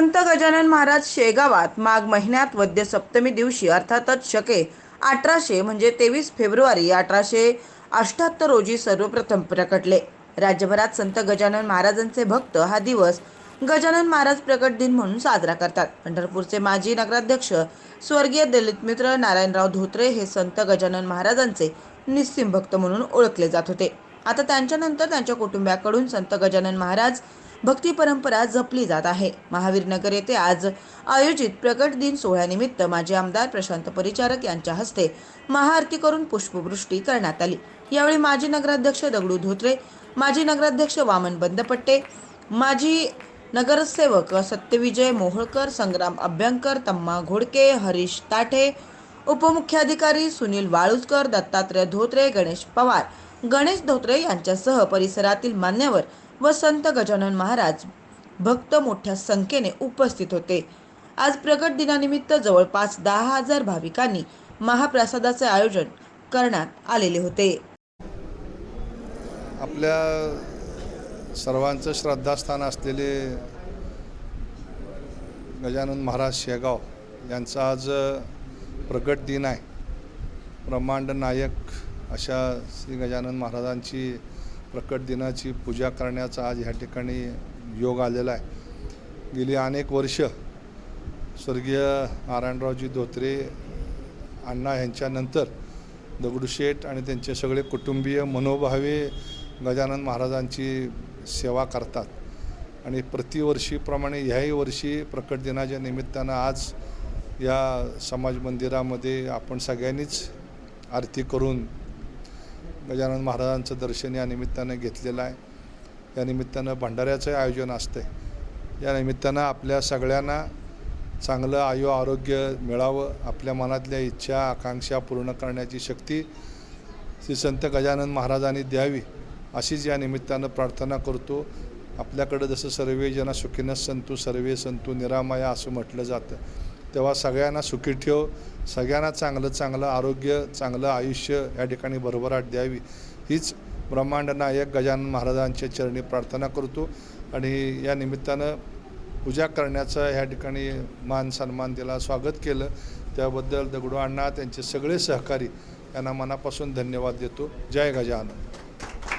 संत गजानन महाराज शेगावात माघ महिन्यात वद्य सप्तमी दिवशी अर्थातच शके अठराशे म्हणजे तेवीस फेब्रुवारी अठराशे अठ्याहत्तर रोजी सर्वप्रथम प्रकटले. राज्यभरात संत गजानन महाराजांचे भक्त हा दिवस गजानन महाराज प्रकट दिन म्हणून साजरा करतात. पंढरपूरचे माजी नगराध्यक्ष स्वर्गीय दलित मित्र नारायणराव धोत्रे हे संत गजानन महाराजांचे निस्सिम भक्त म्हणून ओळखले जात होते. आता त्यांच्यानंतर त्यांच्या कुटुंबियाकडून संत गजानन महाराज भक्ती परंपरा जपली जात आहे. महावीरनगर येथे आज आयोजित प्रकट दिन सोहळ्यानिमित्त माजी आमदार प्रशांत परिचारक यांच्या हस्ते महाआरती करून पुष्पवृष्टी करण्यात आली. यावेळी माजी नगराध्यक्ष दगडू धोत्रे माजी नगराध्यक्ष वामन बंदपट्टे माजी नगरसेवक सत्यविजय मोहोळकर संग्राम अभ्यंकर तम्मा घोडके हरीश ताठे उपमुख्याधिकारी सुनील वाळुजकर दत्तात्रय धोत्रे गणेश पवार गणेश धोत्रे यांच्यासह परिसरातील मान्यवर व संत गजानन महाराज भक्त मोठ्या संख्येने उपस्थित होते. आज प्रगट दिनानिमित्त जवळपास दहा हजार भाविकांनी महाप्रसादाचे आयोजन करण्यात आलेले होते. आपल्या सर्वांचं श्रद्धास्थान असलेले गजानन महाराज शेगाव यांचा आज प्रगट दिन आहे. ब्रह्मांड नायक अशा श्री गजानन महाराजांची प्रकट दिनाची पूजा करण्याचा आज ह्या ठिकाणी योग आलेला आहे. गेली अनेक वर्ष स्वर्गीय नारायणरावजी धोत्रे अण्णा यांच्यानंतर दगडूशेठ आणि त्यांचे सगळे कुटुंबीय मनोभावे गजानन महाराजांची सेवा करतात. आणि प्रतिवर्षीप्रमाणे ह्याही वर्षी प्रकट दिनाच्या निमित्तानं आज या समाज मंदिरामध्ये आपण सगळ्यांनीच आरती करून गजानन महाराजांचं दर्शन या निमित्तानं घेतलेलं आहे. या निमित्तानं भंडाऱ्याचं आयोजन असतं या निमित्तानं आपल्या सगळ्यांना चांगलं आयु आरोग्य मिळावं आपल्या मनातल्या इच्छा आकांक्षा पूर्ण करण्याची शक्ती श्री संत गजानन महाराजांनी द्यावी अशीच या निमित्तानं प्रार्थना करतो. आपल्याकडं जसं सर्वे जना सुखीनच संतू सर्वे संतू निरामया असं म्हटलं जातं. तेव्हा सगळ्यांना सुखी ठेव. सगळ्यांना चांगलं चांगलं आरोग्य चांगलं आयुष्य या ठिकाणी भरभराट द्यावी. हीच ब्रह्मांड नायक गजानन महाराजांच्या चरणी प्रार्थना करतो. आणि या निमित्तानं पूजा करण्याचा ह्या ठिकाणी मान सन्मान दिला स्वागत केलं. त्याबद्दल दगडू अण्णा त्यांचे सगळे सहकारी यांना मनापासून धन्यवाद देतो. जय गजानन.